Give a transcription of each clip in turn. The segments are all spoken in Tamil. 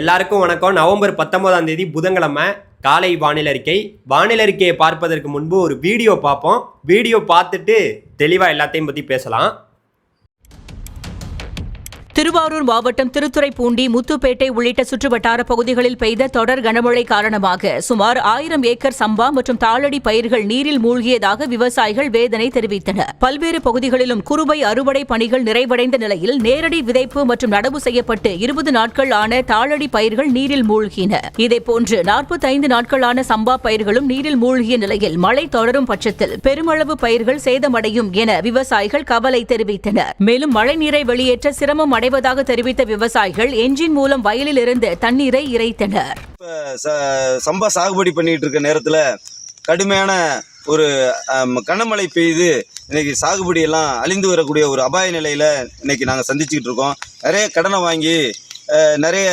எல்லாருக்கும் வணக்கம். நவம்பர் பத்தொன்பதாம் தேதி புதன்கிழமை காலை வானிலை அறிக்கை வானிலை அறிக்கையை பார்ப்பதற்கு முன்பு ஒரு வீடியோ பார்ப்போம். வீடியோ பார்த்துட்டு தெளிவாக எல்லாத்தையும் பற்றி பேசலாம். திருவாரூர் மாவட்டம் திருத்துறைப்பூண்டி முத்துப்பேட்டை உள்ளிட்ட சுற்றுவட்டார பகுதிகளில் பெய்த தொடர் கனமழை காரணமாக சுமார் ஆயிரம் ஏக்கர் சம்பா மற்றும் தாளடி பயிர்கள் நீரில் மூழ்கியதாக விவசாயிகள் வேதனை தெரிவித்தனர். பல்வேறு பகுதிகளிலும் குறுவை அறுவடை பணிகள் நிறைவடைந்த நிலையில் நேரடி விதைப்பு மற்றும் நடவு செய்யப்பட்டு இருபது நாட்கள் ஆன தாளடி பயிர்கள் நீரில் மூழ்கின. இதேபோன்று நாற்பத்தைந்து நாட்களான சம்பா பயிர்களும் நீரில் மூழ்கிய நிலையில் மழை தொடரும் பட்சத்தில் பெருமளவு பயிர்கள் சேதமடையும் என விவசாயிகள் கவலை தெரிவித்தனர். மேலும் மழை நீரை வெளியேற்ற சிரமம் அடைவதாக தெரிவித்த விவசாயிகள் என்ஜின் மூலம் வயலில் இருந்து தண்ணீரை இறைத்தனர். இப்போ ச சம்பா சாகுபடி பண்ணிட்டு இருக்க நேரத்தில் கடுமையான ஒரு கனமழை பெய்து இன்னைக்கு சாகுபடி எல்லாம் அழிந்து வரக்கூடிய ஒரு அபாய நிலையில் இன்னைக்கு நாங்கள் சந்திச்சுக்கிட்டு இருக்கோம். நிறைய கடனை வாங்கி நிறைய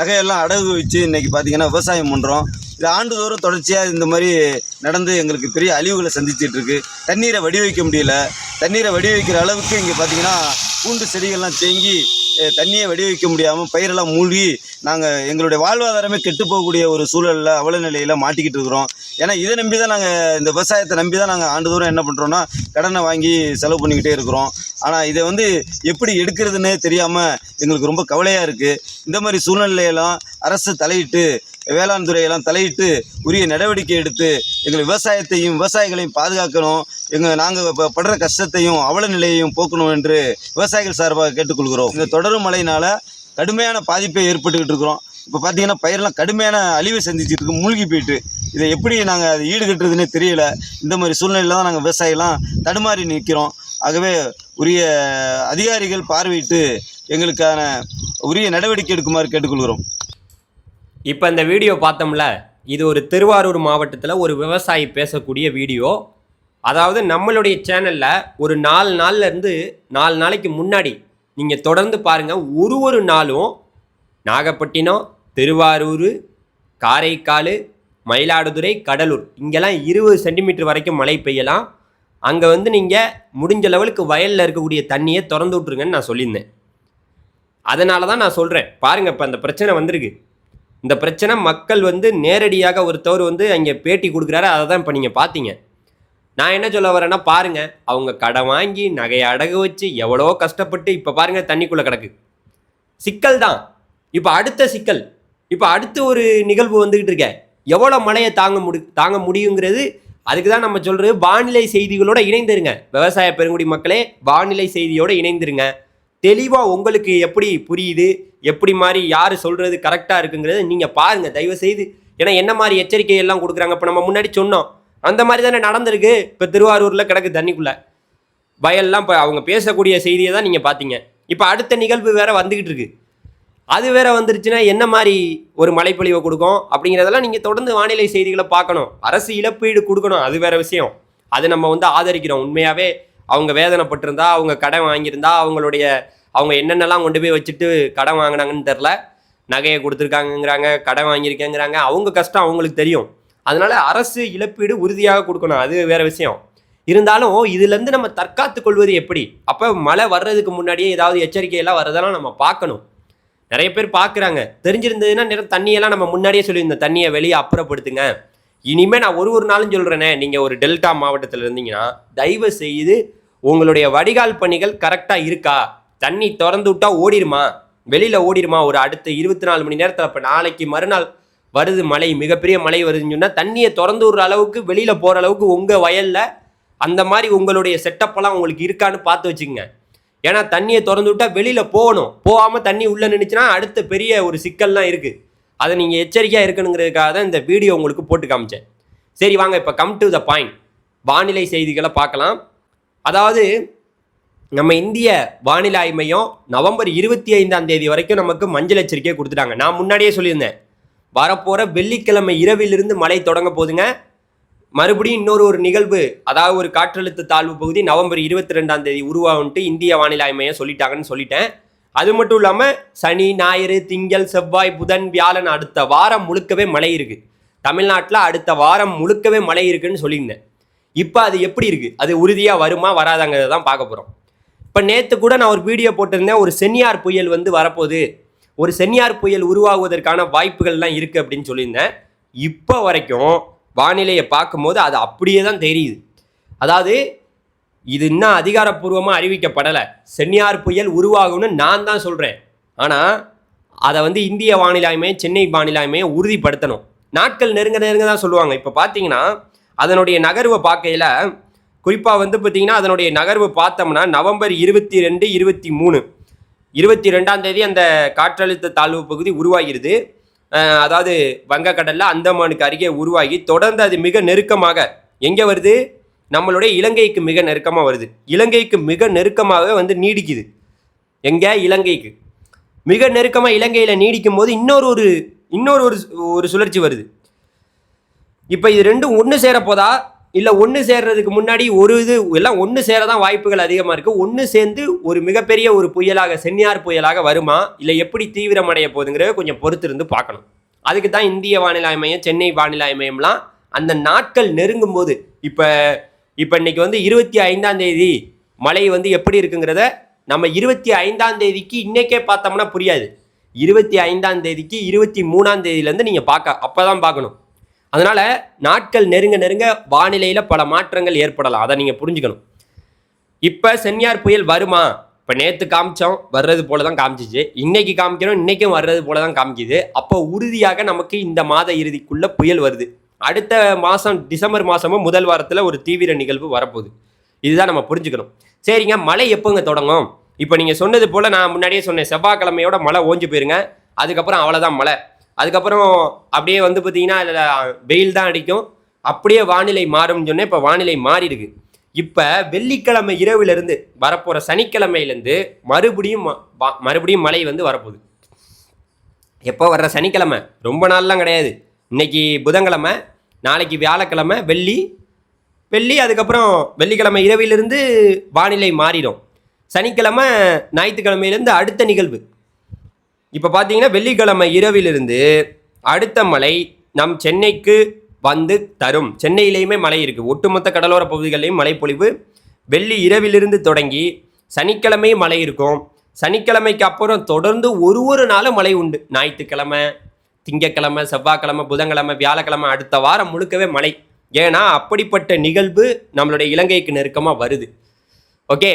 நகையெல்லாம் அடகு வச்சு இன்னைக்கு பார்த்தீங்கன்னா விவசாயம் பண்ணுறோம் இது ஆண்டுதோறும் தொடர்ச்சியாக இந்த மாதிரி நடந்து எங்களுக்கு பெரிய அழிவுகளை சந்திச்சிட்டு இருக்கு. தண்ணீரை வடிவைக்க முடியல. தண்ணீரை வடிவைக்கிற அளவுக்கு இங்கே பார்த்தீங்கன்னா பூண்டு செடிகள்லாம் தேங்கி தண்ணியை வடிவைக்க முடியாமல் பயிரெல்லாம் மூழ்கி நாங்கள் எங்களுடைய வாழ்வாதாரமே கெட்டு போகக்கூடிய ஒரு சூழலில் அவல நிலையில் மாட்டிக்கிட்டு இருக்கிறோம். ஏன்னா இதை நம்பி தான் நாங்கள் இந்த விவசாயத்தை நம்பி தான் நாங்கள் ஆண்டுதோறும் என்ன பண்ணுறோன்னா கடனை வாங்கி செலவு பண்ணிக்கிட்டே இருக்கிறோம். ஆனால் இதை வந்து எப்படி எடுக்கிறதுனே தெரியாமல் எங்களுக்கு ரொம்ப கவலையாக இருக்குது இந்த மாதிரி சூழ்நிலையெல்லாம் அரசு தலையிட்டு வேளாண் துறையெல்லாம் தலையிட்டு உரிய நடவடிக்கை எடுத்து எங்கள் விவசாயத்தையும் விவசாயிகளையும் பாதுகாக்கணும். எங்கள் நாங்கள் இப்போ படுற கஷ்டத்தையும் அவல நிலையையும் போக்கணும் என்று விவசாயிகள் சார்பாக கேட்டுக்கொள்கிறோம். இந்த தொடரும் மழையினால் கடுமையான பாதிப்பை ஏற்பட்டுக்கிட்டு இருக்கிறோம். இப்போ பார்த்தீங்கன்னா பயிரெலாம் கடுமையான அழிவை சந்திச்சிட்டு இருக்கு மூழ்கி போயிட்டு. இதை எப்படி நாங்கள் அதை ஈடுகட்டுறதுனே தெரியல. இந்த மாதிரி சூழ்நிலையில் தான் நாங்கள் விவசாயிலாம் தடுமாறி நிற்கிறோம் ஆகவே உரிய அதிகாரிகள் பார்வையிட்டு எங்களுக்கான உரிய நடவடிக்கை எடுக்குமாறு கேட்டுக்கொள்கிறோம். இப்போ இந்த வீடியோ பார்த்தோம்ல இது ஒரு திருவாரூர் மாவட்டத்தில் ஒரு விவசாயி பேசக்கூடிய வீடியோ. அதாவது நம்மளுடைய சேனலில் ஒரு நாலு நாள்ல இருந்து நாலு நாளைக்கு முன்னாடி நீங்கள் தொடர்ந்து பாருங்கள் ஒரு ஒரு நாளும் நாகப்பட்டினம் திருவாரூர் காரைக்கால் மயிலாடுதுறை கடலூர் இங்கெல்லாம் இருபது சென்டிமீட்டர் வரைக்கும் மழை பெய்யலாம். அங்கே வந்து நீங்கள் முடிஞ்ச லெவலுக்கு வயலில் இருக்கக்கூடிய தண்ணியை திறந்து விட்ருங்கன்னு நான் சொல்லியிருந்தேன். அதனால தான் நான் சொல்கிறேன் பாருங்கள் இப்போ அந்த பிரச்சனை வந்திருக்கு. இந்த பிரச்சனை மக்கள் வந்து நேரடியாக ஒருத்தவர் வந்து அங்கே பேட்டி கொடுக்குறாரு அதை தான் இப்போ நீங்கள் பார்த்தீங்க. நான் என்ன சொல்ல வரேன்னா பாருங்க அவங்க கடன் வாங்கி நகையை அடகு வச்சு எவ்வளோ கஷ்டப்பட்டு இப்போ பாருங்க தண்ணிக்குள்ளே கிடக்கு. சிக்கல் தான். இப்போ அடுத்த சிக்கல் இப்போ அடுத்து ஒரு நிகழ்வு வந்துக்கிட்டு இருக்க. எவ்வளோ மழையை தாங்க முடி தாங்க முடியுங்கிறது அதுக்கு தான் நம்ம சொல்கிறது வானிலை செய்திகளோட இணைந்திருங்க. விவசாய பெருங்குடி மக்களே வானிலை செய்தியோட இணைந்திருங்க. தெளிவாக உங்களுக்கு எப்படி புரியுது? எப்படி மாதிரி யார் சொல்கிறது கரெக்டாக இருக்குங்கிறத நீங்கள் பாருங்கள் தயவு செய்து. ஏன்னா என்ன மாதிரி எச்சரிக்கை எல்லாம் கொடுக்குறாங்க? இப்போ நம்ம முன்னாடி சொன்னோம். அந்த மாதிரி தானே நடந்திருக்கு. இப்போ திருவாரூரில் கிடக்கு தண்ணிக்குள்ளே. வயல்லாம் இப்போ அவங்க பேசக்கூடிய செய்தியை தான் நீங்கள் பார்த்தீங்க. இப்போ அடுத்த நிகழ்வு வேற வந்துக்கிட்டு இருக்கு. அது வேற வந்துருச்சுன்னா என்ன மாதிரி ஒரு மழைப்பொழிவை கொடுக்கும்? அப்படிங்கிறதெல்லாம் நீங்கள் தொடர்ந்து வானிலை செய்திகளை பார்க்கணும். அரசு இழப்பீடு கொடுக்கணும். அது வேற விஷயம். அது நம்ம வந்து ஆதரிக்கிறோம். உண்மையாகவே அவங்க வேதனைப்பட்டிருந்தா அவங்க கடன் வாங்கியிருந்தா அவங்களுடைய அவங்க என்னென்னலாம் கொண்டு போய் வச்சுட்டு கடன் வாங்கினாங்கன்னு தெரில நகையை கொடுத்துருக்காங்கங்கிறாங்க கடன் வாங்கியிருக்கேங்கிறாங்க. அவங்க கஷ்டம் அவங்களுக்கு தெரியும். அதனால அரசு இழப்பீடு உறுதியாக கொடுக்கணும். அது வேற விஷயம். இருந்தாலும் இதுலேருந்து நம்ம தற்காத்து கொள்வது எப்படி? அப்போ மழை வர்றதுக்கு முன்னாடியே ஏதாவது எச்சரிக்கையெல்லாம் வர்றதெல்லாம் நம்ம பார்க்கணும். நிறைய பேர் பார்க்குறாங்க. தெரிஞ்சிருந்ததுன்னா நிறைய தண்ணியெல்லாம் நம்ம முன்னாடியே சொல்லியிருந்தோம். தண்ணியை வெளியே அப்புறப்படுத்துங்க. இனிமேல் நான் ஒரு ஒரு நாளும் சொல்கிறேனே நீங்கள் ஒரு டெல்டா மாவட்டத்தில் இருந்தீங்கன்னா தயவு செய்து உங்களுடைய வடிகால் பணிகள் கரெக்டாக இருக்கா? தண்ணி திறந்து விட்டா ஓடிடுமா? வெளியில் ஓடிடுமா? ஒரு அடுத்த இருபத்தி நாலு மணி நேரத்தில் இப்போ நாளைக்கு மறுநாள் வருது மழை மிகப்பெரிய மழை வருதுன்னு சொன்னால் தண்ணியை திறந்து விடுற அளவுக்கு வெளியில் போகிற அளவுக்கு உங்கள் வயலில் அந்த மாதிரி உங்களுடைய செட்டப்பெல்லாம் உங்களுக்கு இருக்கான்னு பார்த்து வச்சுக்கோங்க. ஏன்னா தண்ணியை திறந்து விட்டா வெளியில் போகணும். போகாமல் தண்ணி உள்ளே நின்றுச்சுன்னா அடுத்த பெரிய ஒரு சிக்கல்லாம் இருக்குது அதை நீங்கள் எச்சரிக்கையாக இருக்கணுங்கிறதுக்காக தான் இந்த வீடியோ உங்களுக்கு போட்டு காமிச்சேன். சரி வாங்க இப்போ கம் டு த பாயிண்ட் வானிலை செய்திகளை பார்க்கலாம். அதாவது நம்ம இந்திய வானிலை ஆய்வு மையம் நவம்பர் இருபத்தி ஐந்தாம் தேதி வரைக்கும் நமக்கு மஞ்சள் எச்சரிக்கையை கொடுத்துட்டாங்க. நான் முன்னாடியே சொல்லியிருந்தேன். வரப்போகிற வெள்ளிக்கிழமை இரவிலிருந்து மழை தொடங்க போகுதுங்க மறுபடியும் இன்னொரு ஒரு நிகழ்வு அதாவது ஒரு காற்றழுத்த தாழ்வு பகுதி நவம்பர் இருபத்தி ரெண்டாம் தேதி உருவாகுன்ட்டு இந்திய வானிலை ஆய்வு மையம் சொல்லிட்டாங்கன்னு சொல்லிட்டேன். அது மட்டும் இல்லாமல் சனி ஞாயிறு திங்கள் செவ்வாய் புதன் வியாழன் அடுத்த வாரம் முழுக்கவே மழை இருக்குது தமிழ்நாட்டில் அடுத்த வாரம் முழுக்கவே மழை இருக்குன்னு சொல்லியிருந்தேன். இப்போ அது எப்படி இருக்குது அது உறுதியாக வருமா வராதாங்கிறத தான் பார்க்க போகிறோம் இப்போ நேற்று கூட நான் ஒரு வீடியோ போட்டிருந்தேன். ஒரு சென்னியார் புயல் வந்து வரப்போகுது. ஒரு சென்னியார் புயல் உருவாகுவதற்கான வாய்ப்புகள்லாம் இருக்குது அப்படின்னு சொல்லியிருந்தேன். இப்போ வரைக்கும் வானிலையை பார்க்கும்போது அது அப்படியே தான் தெரியுது. அதாவது இது இன்னும் அதிகாரப்பூர்வமாக அறிவிக்கப்படலை. சென்னியார் புயல் உருவாகும்னு நான் தான் சொல்கிறேன் ஆனால் அதை வந்து இந்திய வானிலை சென்னை வானிலை உறுதிப்படுத்தணும். நாட்கள் நெருங்க நெருங்க தான் சொல்லுவாங்க. இப்போ பார்த்தீங்கன்னா அதனுடைய நகர்வை பார்க்கையில் குறிப்பாக வந்து பார்த்தீங்கன்னா அதனுடைய நகர்வு பார்த்தோம்னா நவம்பர் இருபத்தி ரெண்டு இருபத்தி மூணு இருபத்தி ரெண்டாம் தேதி அந்த காற்றழுத்த தாழ்வு பகுதி உருவாகிருது. அதாவது வங்கக்கடலில் அந்தமானுக்கு அருகே உருவாகி தொடர்ந்து அது மிக நெருக்கமாக எங்கே வருது? நம்மளுடைய இலங்கைக்கு மிக நெருக்கமாக வருது. இலங்கைக்கு மிக நெருக்கமாகவே வந்து நீடிக்குது. எங்கே? இலங்கைக்கு. மிக நெருக்கமாக இலங்கையில் நீடிக்கும் போது இன்னொரு ஒரு இன்னொரு ஒரு ஒரு சுழற்சி வருது. இப்போ இது ரெண்டும் ஒன்று சேரப்போதா இல்லை ஒன்று சேர்றதுக்கு முன்னாடி ஒரு இது எல்லாம் ஒன்று சேர தான் வாய்ப்புகள் அதிகமாக இருக்குது ஒன்று சேர்ந்து ஒரு மிகப்பெரிய ஒரு புயலாக சென்னியார் புயலாக வருமா? இல்லை எப்படி தீவிரமடைய போகுதுங்கிறத கொஞ்சம் பொறுத்திருந்து பார்க்கணும். அதுக்கு தான் இந்திய வானிலை மையம் சென்னை வானிலை மையம்லாம் அந்த நாட்கள் நெருங்கும் போது இப்போ இப்போ இன்னைக்கு வந்து இருபத்தி ஐந்தாம் தேதி மழை வந்து எப்படி இருக்குங்கிறத நம்ம இருபத்தி ஐந்தாம் தேதிக்கு இன்னைக்கே பார்த்தோம்னா புரியாது. இருபத்தி ஐந்தாம் தேதிக்கு இருபத்தி மூணாம் தேதியிலேருந்து நீங்கள் பார்க்க அப்போ தான் பார்க்கணும். அதனால் நாட்கள் நெருங்க நெருங்க வானிலையில் பல மாற்றங்கள் ஏற்படலாம். அதை நீங்கள் புரிஞ்சுக்கணும். இப்போ சென்னியார் புயல் வருமா? இப்போ நேற்று காமிச்சோம் வர்றது போல தான் காமிச்சிச்சு. இன்னைக்கு காமிக்கிறோம் இன்னைக்கும் வர்றது போல தான் காமிக்குது. அப்போ உறுதியாக நமக்கு இந்த மாத இறுதிக்குள்ளே புயல் வருது. அடுத்த மாதம் டிசம்பர் மாதமும் முதல் வாரத்தில் ஒரு தீவிர நிகழ்வு வரப்போகுது. இதுதான் நம்ம புரிஞ்சுக்கணும். சரிங்க மழை எப்போங்க தொடங்கும்? இப்போ நீங்கள் சொன்னது போல் நான் முன்னாடியே சொன்னேன் செவ்வாய்க்கிழமையோட மழை ஓஞ்சு போயிருங்க. அதுக்கப்புறம் அவ்வளோதான் மழை. அதுக்கப்புறம் அப்படியே வந்து பார்த்தீங்கன்னா அதில் வெயில் தான் அடிக்கும். அப்படியே வானிலை மாறும்னு சொன்னேன் இப்போ வானிலை மாறி இருக்கு இப்போ வெள்ளிக்கிழமை இரவுலேருந்து வரப்போகிற சனிக்கிழமையிலேருந்து மறுபடியும் ம- மறுபடியும் மழை வந்து வரப்போகுது. எப்போ வர்ற சனிக்கிழமை? ரொம்ப நாள்லாம் கிடையாது. இன்னைக்கு புதன்கிழமை நாளைக்கு வியாழக்கிழமை வெள்ளி வெள்ளி அதுக்கப்புறம் வெள்ளிக்கிழமை இரவிலிருந்து வானிலை மாறிடும். சனிக்கிழமை ஞாயிற்றுக்கிழமையிலேருந்து அடுத்த நிகழ்வு. இப்போ பார்த்தீங்கன்னா வெள்ளிக்கிழமை இரவிலிருந்து அடுத்த மழை நம் சென்னைக்கு வந்து தரும். சென்னையிலேயுமே மழை இருக்குது ஒட்டுமொத்த கடலோர பகுதிகளிலையும் மழைப்பொழிவு வெள்ளி இரவிலிருந்து தொடங்கி சனிக்கிழமையும் மழை இருக்கும். சனிக்கிழமைக்கு அப்புறம் தொடர்ந்து ஒரு ஒரு நாளும் மழை உண்டு. ஞாயிற்றுக்கிழமை திங்கக்கிழமை செவ்வாய்க்கிழமை புதன்கிழமை வியாழக்கிழமை அடுத்த வாரம் முழுக்கவே மழை. ஏன்னா அப்படிப்பட்ட நிகழ்வு நம்மளுடைய இலங்கைக்கு நெருக்கமாக வருது. ஓகே?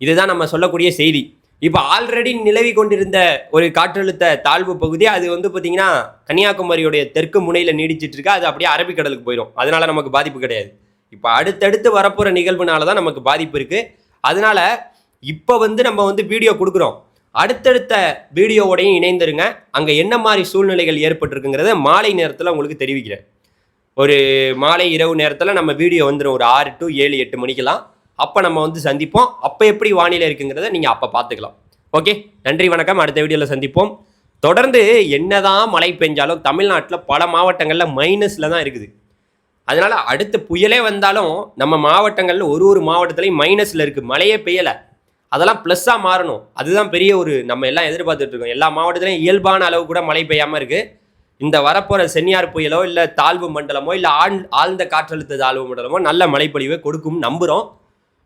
இதுதான் நம்ம சொல்லக்கூடிய செய்தி. இப்போ ஆல்ரெடி நிலவி கொண்டிருந்த ஒரு காற்றழுத்த தாழ்வு பகுதி அது வந்து பார்த்தீங்கன்னா கன்னியாகுமரியுடைய தெற்கு முனையில் நீடிச்சிட்டு இருக்கு. அது அப்படியே அரபிக்கடலுக்கு போயிடும் அதனால நமக்கு பாதிப்பு கிடையாது. இப்போ அடுத்தடுத்து வரப்போகிற நிகழ்வுனால தான் நமக்கு பாதிப்பு இருக்குது அதனால இப்போ வந்து நம்ம வந்து வீடியோ கொடுக்குறோம். அடுத்தடுத்த வீடியோவோடையும் இணைந்துருங்க. அங்கே என்ன மாதிரி சூழ்நிலைகள் ஏற்பட்டிருக்குங்கிறத மாலை நேரத்தில் உங்களுக்கு தெரிவிக்கிறேன். ஒரு மாலை இரவு நேரத்தில் நம்ம வீடியோ வந்துடும் ஒரு ஆறு டு ஏழு எட்டு மணிக்கெல்லாம். அப்போ நம்ம வந்து சந்திப்போம். அப்போ எப்படி வானிலை இருக்குங்கிறத நீங்கள் அப்போ பார்த்துக்கலாம். ஓகே? நன்றி வணக்கம். அடுத்த வீடியோவில் சந்திப்போம். தொடர்ந்து என்னதான் மழை பெஞ்சாலும் தமிழ்நாட்டில் பல மாவட்டங்களில் மைனஸில் தான் இருக்குது. அதனால் அடுத்த புயலே வந்தாலும் நம்ம மாவட்டங்களில் ஒரு ஒரு மாவட்டத்துலேயும் மைனஸில் இருக்குது மழையே பெய்யலை. அதெல்லாம் ப்ளஸ்ஸாக மாறணும். அதுதான் பெரிய ஒரு நம்ம எல்லாம் எதிர்பார்த்துட்டு இருக்கோம். எல்லா மாவட்டத்திலையும் இயல்பான அளவு கூட மழை பெய்யாமல் இருக்குது இந்த வரப்போகிற சென்னியார் புயலோ இல்லை தாழ்வு மண்டலமோ இல்லை ஆழ் ஆழ்ந்த காற்றழுத்த தாழ்வு மண்டலமோ நல்ல மழைப்பொழிவை கொடுக்கும். நம்புகிறோம்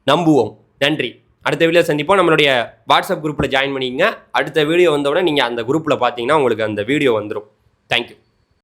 நம்புவோம். நன்றி. அடுத்த வீடியோ சந்திப்போம். நம்மளுடைய வாட்ஸ்அப் குரூப்பில் ஜாயின் பண்ணிக்கங்க. அடுத்த வீடியோ வந்தோடனே நீங்கள் அந்த குரூப்பில் பார்த்தீங்கன்னா உங்களுக்கு அந்த வீடியோ வந்துடும் தேங்க்யூ